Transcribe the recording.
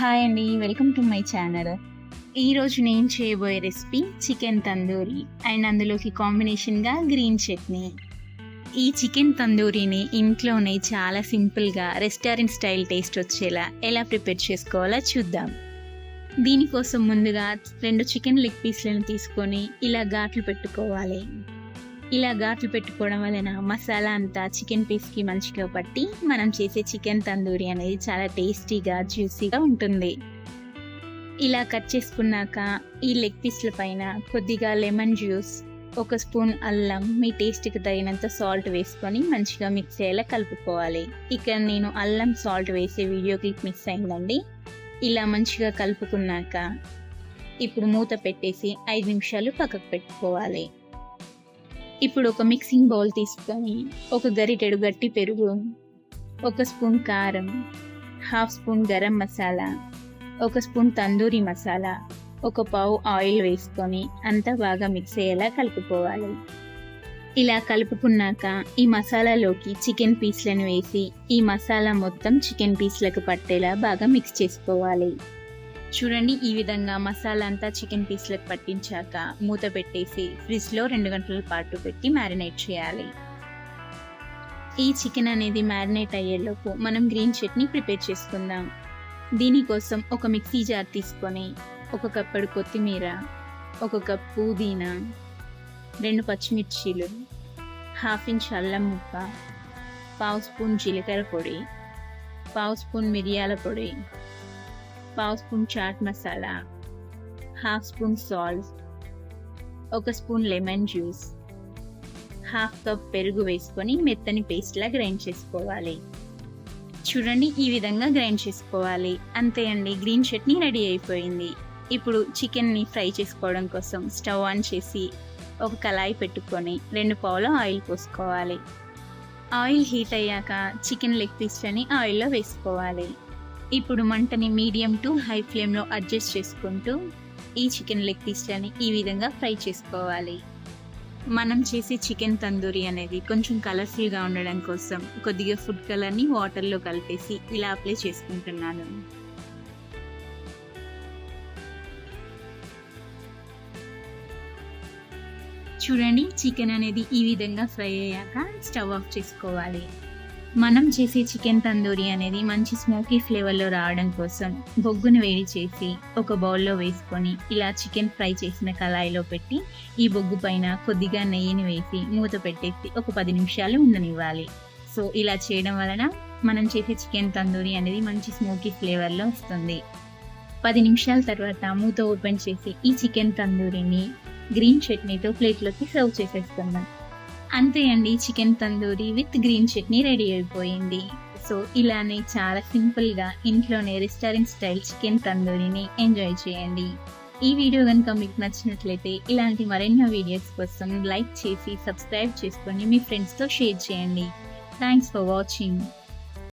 Hi అండి welcome to my channel. ఈరోజు నేను చేయబోయే రెసిపీ చికెన్ తందూరి అండ్ అందులోకి కాంబినేషన్గా గ్రీన్ చట్నీ. ఈ చికెన్ తందూరిని ఇంట్లోనే చాలా సింపుల్గా రెస్టారెంట్ స్టైల్ టేస్ట్ వచ్చేలా ఎలా ప్రిపేర్ చేసుకోవాలో చూద్దాం. దీనికోసం ముందుగా రెండు చికెన్ లెగ్ పీస్లను తీసుకొని ఇలా ఘాట్లు పెట్టుకోవాలి. ఇలా ఘాట్లు పెట్టుకోవడం వలన మసాలా అంతా చికెన్ పీస్కి మంచిగా పట్టి మనం చేసే చికెన్ తందూరి అనేది చాలా టేస్టీగా జ్యూసీగా ఉంటుంది. ఇలా కట్ చేసుకున్నాక ఈ లెగ్ పీస్ల పైన కొద్దిగా లెమన్ జ్యూస్ ఒక స్పూన్ అల్లం మీ టేస్ట్కి తగినంత సాల్ట్ వేసుకొని మంచిగా మిక్స్ అయ్యేలా కలుపుకోవాలి. ఇక్కడ నేను అల్లం సాల్ట్ వేసే వీడియో క్లిప్ మిక్స్ అయిందండి. ఇలా మంచిగా కలుపుకున్నాక ఇప్పుడు మూత పెట్టేసి ఐదు నిమిషాలు పక్కకు పెట్టుకోవాలి. ఇప్పుడు ఒక మిక్సింగ్ బౌల్ తీసుకొని ఒక గరిటెడు గట్టి పెరుగు ఒక స్పూన్ కారం హాఫ్ స్పూన్ గరం మసాలా ఒక స్పూన్ తందూరి మసాలా ఒక పావు ఆయిల్ వేసుకొని అంతా బాగా మిక్స్ అయ్యేలా కలుపుకోవాలి. ఇలా కలుపుకున్నాక ఈ మసాలాలోకి చికెన్ పీస్లను వేసి ఈ మసాలా మొత్తం చికెన్ పీస్లకు పట్టేలా బాగా మిక్స్ చేసుకోవాలి. చూడండి ఈ విధంగా మసాలా అంతా చికెన్ పీస్లకు పట్టించాక మూత పెట్టేసి ఫ్రిడ్జ్లో రెండు గంటల పాటు పెట్టి మ్యారినేట్ చేయాలి. ఈ చికెన్ అనేది మ్యారినేట్ అయ్యేలోపు మనం గ్రీన్ చట్నీ ప్రిపేర్ చేసుకుందాం. దీనికోసం ఒక మిక్సీ జార్ తీసుకొని ఒక కప్పడు కొత్తిమీర ఒక కప్ పుదీనా రెండు పచ్చిమిర్చీలు హాఫ్ ఇంచ్ అల్లం ముక్క పావు స్పూన్ జీలకర్ర పొడి పావు స్పూన్ మిరియాల పొడి పావు spoon chaat masala half spoon salt ఒక spoon lemon juice half cup పెరుగు వేసుకొని మెత్తని పేస్ట్లా గ్రైండ్ చేసుకోవాలి. చూడండి ఈ విధంగా గ్రైండ్ చేసుకోవాలి. అంతే అండి గ్రీన్ చట్నీ రెడీ అయిపోయింది. ఇప్పుడు చికెన్ని ఫ్రై చేసుకోవడం కోసం స్టవ్ ఆన్ చేసి ఒక కళాయి పెట్టుకొని రెండు పావుల ఆయిల్ పోసుకోవాలి. ఆయిల్ హీట్ అయ్యాక చికెన్ లెగ్ పీస్లని ఆయిల్లో వేసుకోవాలి. ఇప్పుడు మంటని మీడియం టు హై ఫ్లేమ్లో అడ్జస్ట్ చేసుకుంటూ ఈ చికెన్ లెగ్ పీస్లని ఈ విధంగా ఫ్రై చేసుకోవాలి. మనం చేసే చికెన్ తందూరి అనేది కొంచెం కలర్ఫుల్గా ఉండడం కోసం కొద్దిగా ఫుడ్ కలర్ని వాటర్లో కలిపేసి ఇలా అప్లై చేసుకుంటున్నాను. చూడండి చికెన్ అనేది ఈ విధంగా ఫ్రై అయ్యాక స్టవ్ ఆఫ్ చేసుకోవాలి. మనం చేసే చికెన్ తందూరి అనేది మంచి స్మోకీ ఫ్లేవర్లో రావడం కోసం బొగ్గును వేడి చేసి ఒక బౌల్లో వేసుకొని ఇలా చికెన్ ఫ్రై చేసిన కళాయిలో పెట్టి ఈ బొగ్గు పైన కొద్దిగా నెయ్యిని వేసి మూత పెట్టేసి ఒక పది నిమిషాలు ఉండనివ్వాలి. సో ఇలా చేయడం వలన మనం చేసే చికెన్ తందూరి అనేది మంచి స్మోకీ ఫ్లేవర్లో వస్తుంది. పది నిమిషాల తర్వాత మూత ఓపెన్ చేసి ఈ చికెన్ తందూరిని గ్రీన్ చట్నీతో ప్లేట్లోకి సర్వ్ చేసేస్తున్నాం. అంతే అండి chicken tandoori with green chutney ready అయిపోయింది. సో ఇలానే చాలా సింపుల్గా ఇంట్లోనే రెస్టారెంట్ స్టైల్ చికెన్ తందూరిని ఎంజాయ్ చేయండి. ఈ వీడియో కనుక మీకు నచ్చినట్లయితే ఇలాంటి మరెన్నో వీడియోస్ కోసం లైక్ చేసి సబ్స్క్రైబ్ చేసుకొని మీ ఫ్రెండ్స్తో షేర్ చేయండి. Thanks for watching.